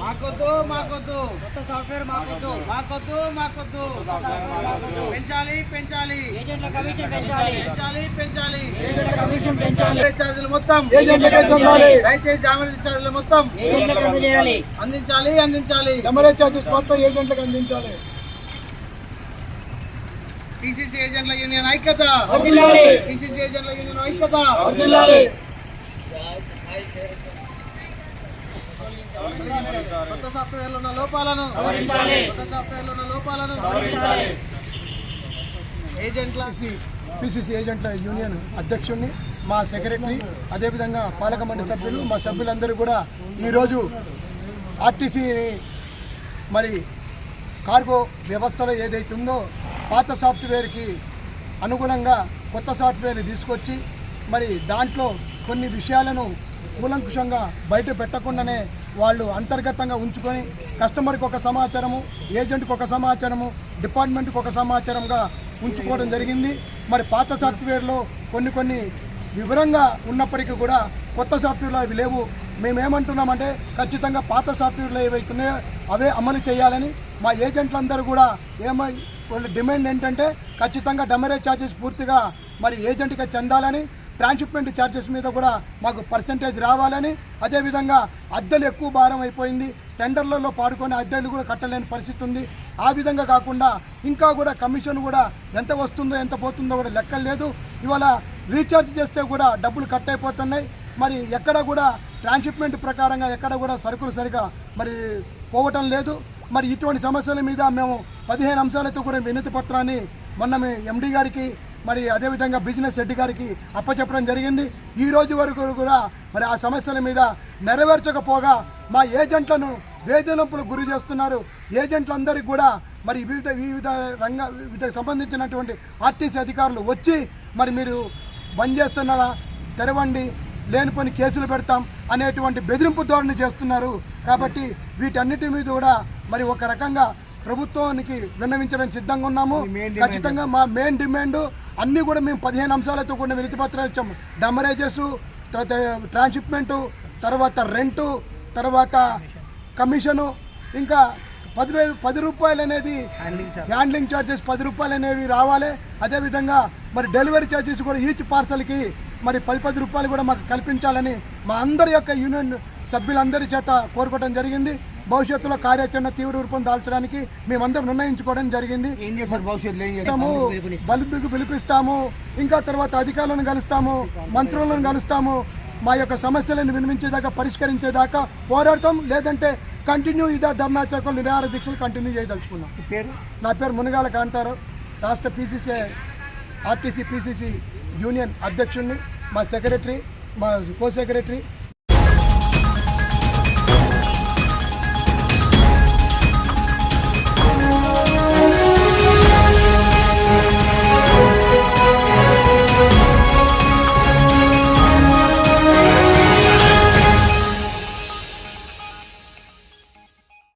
మాకొద్దు మాకొద్దు. కొత్త సాఫ్ట్వేర్ మాకొద్దు. మాకొద్దు మాకొద్దు. పెంచాలి పెంచాలి. పెంచాలి. పెంచాలి పెంచాలి. ఏజెంట్ల కమిషన్ పెంచాలి. ఛార్జీలు మొత్తం. ఏజెంట్లకే మొత్తం. ఏజెంట్లకు అందించాలి అందించాలి అందించాలి. డమరే ఛార్జెస్ మొత్తం ఏజెంట్లకు అందించాలి. పిసిసి ఏజెంట్ల యూనియన్ ఐక్యత. పిసిసి ఏజెంట్ల యూనియన్ ఐక్యత. కొత్త సాఫ్ట్వేర్లో ఉన్న లోపాలను సవరించాలి. కొత్త సాఫ్ట్వేర్లో ఉన్న లోపాలను సవరించాలి. ఏజెంట్ల పిసిసి ఏజెంట్ల యూనియన్ అధ్యక్షుడిని మా సెక్రటరీ అదేవిధంగా పాలక మండలి సభ్యులు మా సభ్యులందరూ కూడా ఈరోజు ఆర్టీసీని మరి కార్గో వ్యవస్థలో ఏదైతే ఉందో పాత సాఫ్ట్వేర్కి అనుగుణంగా కొత్త సాఫ్ట్వేర్ని తీసుకొచ్చి మరి దాంట్లో కొన్ని విషయాలను కూలంకుషంగా బయట పెట్టకుండానే వాళ్ళు అంతర్గతంగా ఉంచుకొని కస్టమర్కి ఒక సమాచారము ఏజెంట్కి ఒక సమాచారము డిపార్ట్మెంట్కి ఒక సమాచారంగా ఉంచుకోవడం జరిగింది. మరి పాత సాఫ్ట్వేర్లో కొన్ని కొన్ని వివరంగా ఉన్నప్పటికీ కూడా కొత్త సాఫ్ట్వేర్లు అవి లేవు. మేమేమంటున్నామంటే ఖచ్చితంగా పాత సాఫ్ట్వేర్లు ఏవైతున్నాయో అవే అమలు చేయాలని మా ఏజెంట్లందరూ కూడా ఏమై వాళ్ళ డిమాండ్ ఏంటంటే ఖచ్చితంగా డమరేజ్ ఛార్జెస్ పూర్తిగా మరి ఏజెంట్గా చెందాలని ట్రాన్స్షిప్మెంట్ ఛార్జెస్ మీద కూడా మాకు పర్సంటేజ్ రావాలని అదేవిధంగా అద్దెలు ఎక్కువ భారం అయిపోయింది. టెండర్లలో పాడుకొని అద్దెలు కూడా కట్టలేని పరిస్థితి ఉంది. ఆ విధంగా కాకుండా ఇంకా కూడా కమిషన్ కూడా ఎంత వస్తుందో ఎంత పోతుందో కూడా లెక్కలు లేదు. ఇవాళ రీఛార్జ్ చేస్తే కూడా డబ్బులు కట్ అయిపోతున్నాయి. మరి ఎక్కడ కూడా ట్రాన్స్షిప్మెంట్ ప్రకారంగా ఎక్కడ కూడా సరుకులు సరిగా మరి పోవటం లేదు. మరి ఇటువంటి సమస్యల మీద మేము పదిహేను అంశాలతో కూడా వినతి పత్రాన్ని మొన్న మీ ఎండి గారికి మరి అదేవిధంగా బిజినెస్ రెడ్డి గారికి అప్పచెప్పడం జరిగింది. ఈ రోజు వరకు కూడా మరి ఆ సమస్యల మీద నెరవేర్చకపోగా మా ఏజెంట్లను వేధింపులకు గురి చేస్తున్నారు. ఏజెంట్లందరికీ కూడా మరి వివిధ వివిధ రంగ వివిధ సంబంధించినటువంటి ఆర్టీసీ అధికారులు వచ్చి మరి మీరు బంద్ చేస్తున్నారా? తెరవండి. లేనిపోని కేసులు పెడతాం అనేటువంటి బెదిరింపు ధోరణి చేస్తున్నారు. కాబట్టి వీటన్నిటి మీద కూడా మరి ఒక రకంగా ప్రభుత్వానికి విన్నవించడానికి సిద్ధంగా ఉన్నాము. ఖచ్చితంగా మా మెయిన్ డిమాండ్ అన్నీ కూడా మేము పదిహేను అంశాలతో కూడా వినతి పత్రాలు ఇచ్చాము డమరేజెస్ తర్వాత ట్రాన్స్షిప్మెంటు తర్వాత రెంటు తర్వాత కమిషను ఇంకా పది పది రూపాయలు అనేది హ్యాండ్లింగ్ ఛార్జెస్ పది రూపాయలు అనేవి రావాలి. అదేవిధంగా మరి డెలివరీ ఛార్జెస్ కూడా ఈచ్ పార్సల్కి మరి పది పది రూపాయలు కూడా మాకు కల్పించాలని మా అందరి యొక్క యూనియన్ సభ్యులందరి చేత కోరుకోవడం జరిగింది. భవిష్యత్తులో కార్యాచరణ తీవ్ర రూపం దాల్చడానికి మేమందరం నిర్ణయించుకోవడం జరిగింది. బలుద్దుకు పిలిపిస్తాము. ఇంకా తర్వాత అధికారులను కలుస్తాము. మంత్రులను కలుస్తాము. మా యొక్క సమస్యలను వినిపించేదాకా పరిష్కరించేదాకా పోరాడతాం. లేదంటే కంటిన్యూ ఇదే ధర్నా చౌకలు నిరాహార దీక్షలు కంటిన్యూ చేయదలుచుకున్నాం. పేరు? నా పేరు మునగాల కాంతారావు. రాష్ట్ర పీసీసీ ఆర్టీసీ పీసీసీ యూనియన్ అధ్యక్షుడిని మా సెక్రటరీ మా కో సెక్రటరీ